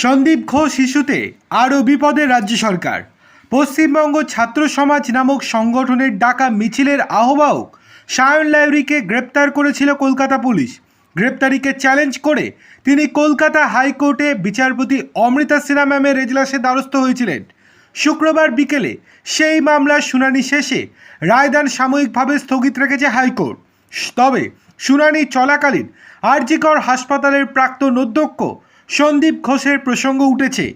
সন্দীপ ঘোষ ইস্যুতে আরও বিপদে রাজ্য সরকার। পশ্চিমবঙ্গ ছাত্র সমাজ নামক সংগঠনের ডাকা মিছিলের আহ্বায়ক সায়ন লাইব্রেরিকে গ্রেপ্তার করেছিল কলকাতা পুলিশ। গ্রেপ্তারিকে চ্যালেঞ্জ করে তিনি কলকাতা হাইকোর্টে বিচারপতি অমৃতা সিনহা ম্যামের এজলাসে দ্বারস্থ হয়েছিলেন। শুক্রবার বিকেলে সেই মামলার শুনানি শেষে রায়দান সাময়িকভাবে স্থগিত রেখেছে হাইকোর্ট। তবে শুনানি চলাকালীন আরজিকর হাসপাতালের প্রাক্তন অধ্যক্ষ সন্দীপ ঘোষের প্রসঙ্গ উঠেছে।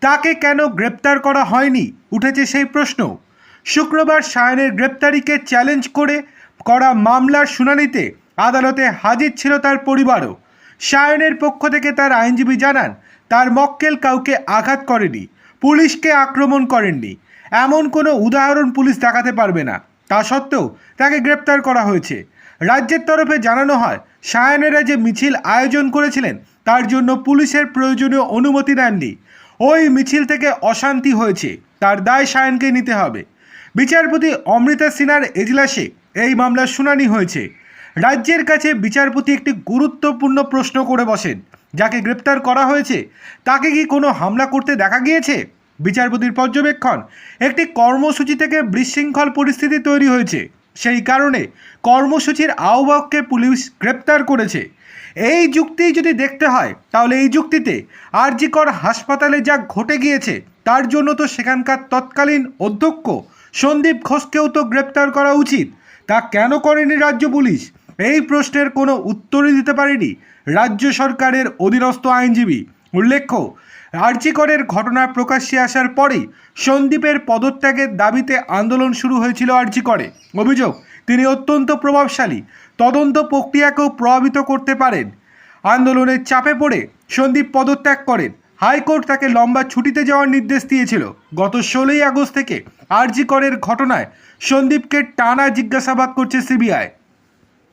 তাকে কেন গ্রেপ্তার করা হয়নি? উঠেছে সেই প্রশ্ন। শুক্রবার সায়নের গ্রেপ্তারিকে চ্যালেঞ্জ করে করা মামলার শুনানিতে আদালতে হাজির ছিল তার পরিবারও। সায়নের পক্ষ থেকে তার আইনজীবী জানান, তার মক্কেল কাউকে আঘাত করেনি, পুলিশকে আক্রমণ করেননি। এমন কোনো উদাহরণ পুলিশ দেখাতে পারবে না। তা সত্ত্বেও তাকে গ্রেপ্তার করা হয়েছে। রাজ্যের তরফে জানানো হয়, সায়নেরা যে মিছিল আয়োজন করেছিলেন তার জন্য পুলিশের প্রয়োজনীয় অনুমতি নেননি ওই মিছিল থেকে অশান্তি হয়েছে। তার দায় সায়নকে নিতে হবে। বিচারপতি অমৃতা সিনহার এজলাসে এই মামলার শুনানি হয়েছে। রাজ্যের কাছে বিচারপতি একটি গুরুত্বপূর্ণ প্রশ্ন করে বসেন। যাকে গ্রেপ্তার করা হয়েছে, তাকে কি কোনো হামলা করতে দেখা গিয়েছে? বিচারপতির পর্যবেক্ষণ, একটি কর্মসূচি থেকে বিশৃঙ্খল পরিস্থিতি তৈরি হয়েছে। সেই কারণে কর্মসূচির আহ্বায়ককে পুলিশ গ্রেপ্তার করেছে। এই যুক্তি যদি দেখতে হয়, তাহলে এই যুক্তিতে আরজিকর হাসপাতালে যা ঘটে গিয়েছে, তার জন্য তো সেখানকার তৎকালীন অধ্যক্ষ সন্দীপ ঘোষকেও তো গ্রেপ্তার করা উচিত। তা কেন করেনি রাজ্য পুলিশ? এই প্রশ্নের কোনো উত্তরই দিতে পারেনি রাজ্য সরকারের অধীনস্থ আইনজীবী। উল্লেখ্য, আর্জিকরের ঘটনা প্রকাশ্যে আসার পরেই সন্দীপের পদত্যাগের দাবিতে আন্দোলন শুরু হয়েছিল আর্জিকরে। অভিযোগ, তিনি অত্যন্ত প্রভাবশালী, তদন্ত প্রক্রিয়াকেও প্রভাবিত করতে পারেন। আন্দোলনের চাপে পড়ে সন্দীপ পদত্যাগ করেন। হাইকোর্ট তাকে লম্বা ছুটিতে যাওয়ার নির্দেশ দিয়েছিল। গত ষোলোই আগস্ট থেকে আরজি করের ঘটনায় সন্দীপকে টানা জিজ্ঞাসাবাদ করছে সিবিআই।